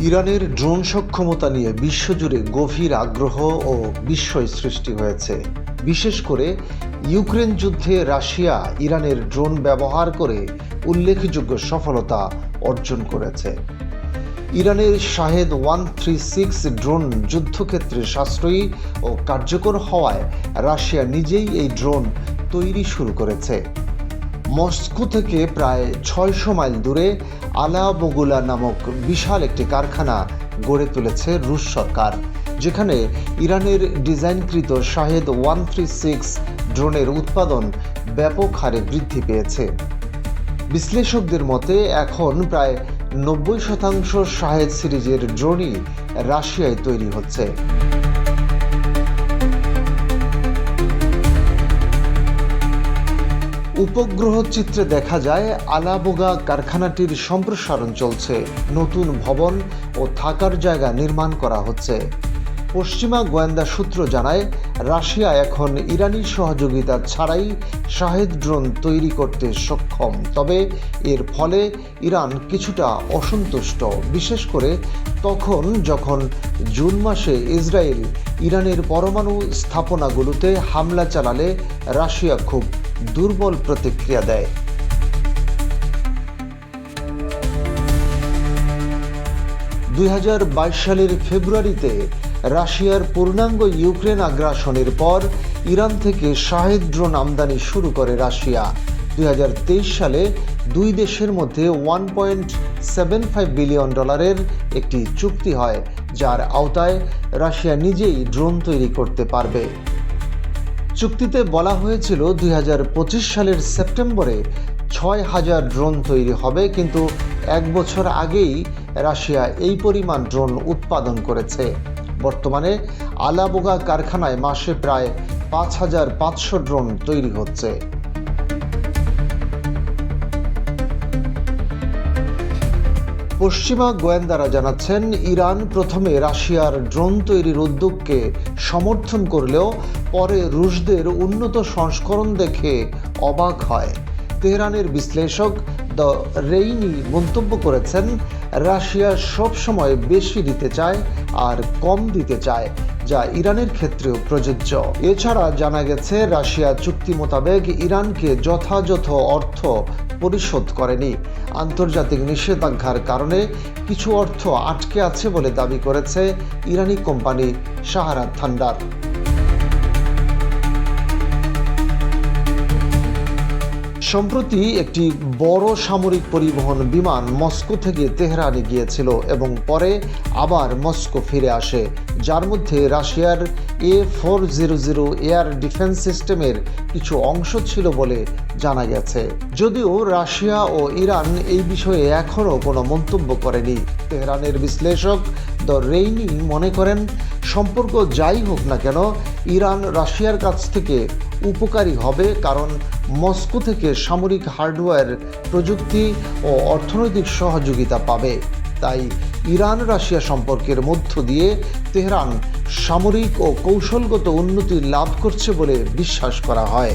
ইরানের ড্রোন সক্ষমতা নিয়ে বিশ্বজুড়ে গভীর আগ্রহ ও বিস্ময় সৃষ্টি হয়েছে। বিশেষ করে ইউক্রেন যুদ্ধে রাশিয়া ইরানের ড্রোন ব্যবহার করে উল্লেখযোগ্য সফলতা অর্জন করেছে। ইরানের Shahed one three six drone যুদ্ধক্ষেত্রে সাশ্রয়ী ও কার্যকর হওয়ায় রাশিয়া নিজেই এই ড্রোন তৈরি শুরু করেছে। মস্কো থেকে প্রায় ছয়শো মাইল দূরে আলা বগুলা নামক বিশাল একটি কারখানা গড়ে তুলেছে রুশ সরকার, যেখানে ইরানের ডিজাইনকৃত শাহেদ ওয়ান থ্রি সিক্স ড্রোনের উৎপাদন ব্যাপক হারে বৃদ্ধি পেয়েছে। বিশ্লেষকদের মতে, এখন প্রায় নব্বই শতাংশ শাহেদ সিরিজের ড্রোনই রাশিয়ায় তৈরি হচ্ছে। উপগ্রহ চিত্রে দেখা যায় আলাবোগা কারখানাটির সম্প্রসারণ চলছে। নতুন ভবন ও থাকার জায়গা নির্মাণ করা হচ্ছে। পশ্চিমা গোয়েন্দা সূত্র জানায়, রাশিয়া এখন ইরানি সহযোগিতা ছাড়াই শাহেদ ড্রোন তৈরি করতে সক্ষম। তবে এর ফলে ইরান কিছুটা অসন্তুষ্ট। বিশেষ করে তখন যখন জুন মাসে ইসরায়েল ইরানের পরমাণু স্থাপনাগুলোতে হামলা চালালে রাশিয়া খুব দুর্বল প্রতিক্রিয়া দেয়। দুই হাজার বাইশ সালের ফেব্রুয়ারিতে রাশিয়ার পূর্ণাঙ্গ ইউক্রেন আগ্রাসনের পর ইরান থেকে শাহেদ ড্রোন আমদানি শুরু করে রাশিয়া। দুই হাজার তেইশ সালে দুই দেশের মধ্যে one point seven five billion ডলারের একটি চুক্তি হয়, যার আওতায় রাশিয়া নিজেই ড্রোন তৈরি করতে পারবে। চুক্তিতে বলা হয়েছিল দুই হাজার পঁচিশ সালের সেপ্টেম্বরে ছয় হাজার ড্রোন তৈরি হবে, কিন্তু এক বছর আগেই রাশিয়া এই পরিমাণ ড্রোন উৎপাদন করেছে। বর্তমানে আলাবোগা কারখানায় মাসে প্রায় পাঁচ হাজার পাঁচশো ড্রোন তৈরি হচ্ছে। পশ্চিমা গোয়েন্দারা জানাচ্ছেন, ইরান প্রথমে রাশিয়ার ড্রোন তৈরির উদ্যোগকে সমর্থন করলেও পরে রুশদের উন্নত সংস্করণ দেখে অবাক হয়। তেহরানের বিশ্লেষক দ্য রেইনি মন্তব্য করেছেন, রাশিয়া সবসময় বেশি দিতে চায় আর কম দিতে চায়, যা ইরানের ক্ষেত্রেও প্রযোজ্য। এছাড়া জানা গেছে, রাশিয়া চুক্তি মোতাবেক ইরানকে যথাযথ অর্থ পরিশোধ করেনি। আন্তর্জাতিক নিষেধাজ্ঞার কারণে কিছু অর্থ আটকে আছে বলে দাবি করেছে ইরানি কোম্পানি সাহারা থান্ডার। সম্প্রতি একটি বড় সামরিক পরিবহন বিমান মস্কো থেকে তেহরানে গিয়েছিল এবং পরে আবার মস্কো ফিরে আসে, যার মধ্যে রাশিয়ার A four zero zero air defence সিস্টেমের কিছু অংশ ছিল বলে জানা গেছে। যদিও রাশিয়া ও ইরান এই বিষয়ে এখনও কোনো মন্তব্য করেনি। তেহরানের বিশ্লেষক দ্য রেইনি মনে করেন, সম্পর্ক যাই হোক না কেন, ইরান রাশিয়ার কাছ থেকে উপকারী হবে কারণ মস্কো থেকে সামরিক হার্ডওয়্যার প্রযুক্তি ও অর্থনৈতিক সহযোগিতা পাবে। তাই ইরান রাশিয়া সম্পর্কের মধ্য দিয়ে তেহরান সামরিক ও কৌশলগত উন্নতি লাভ করছে বলে বিশ্বাস করা হয়।